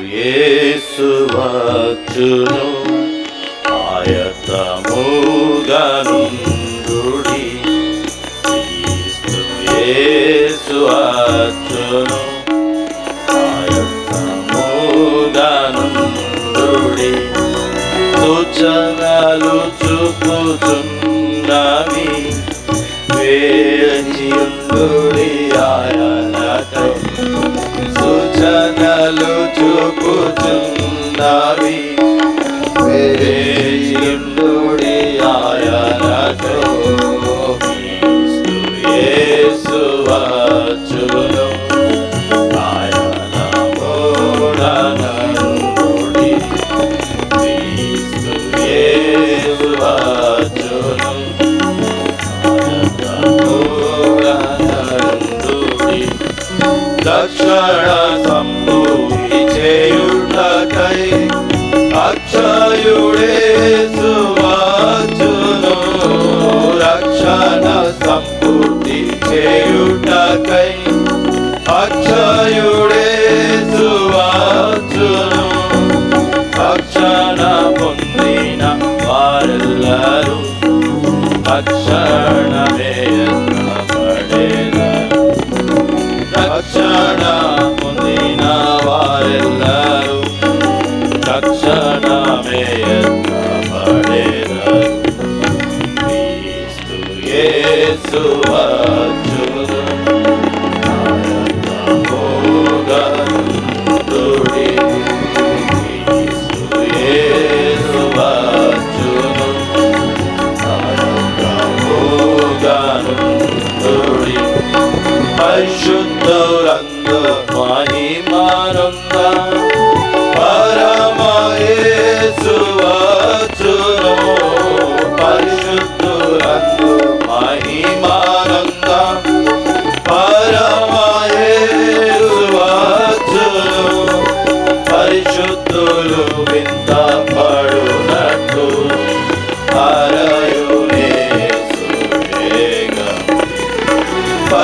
యేసు వచ్చును. ఆయతముగనుండుడి క్రీస్తు యేసు వచ్చును. ఆయతముగనుండుడి సూచనలు చూపుచున్నవి. వేచియుండుడి ఆయన సూచనలు చూపుచున్నవి వేచియుండుడి ఆయనకై క్రీస్తు యేసు వచ్చును ఆయన మూడనందుడి క్రీస్తు యేసు Doctor. పరిశుద్ధులందు మహిమానంద పరమయేసు వచ్చును. మహిమానంద పరమయేసు పరిశుద్ధులు వింతా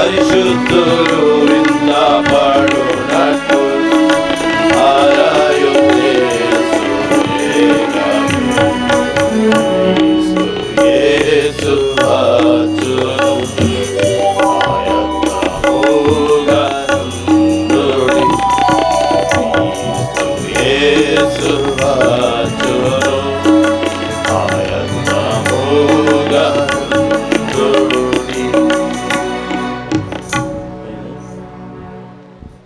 పరిశుద్ధులు వింత పడునట్టు హరయునేసు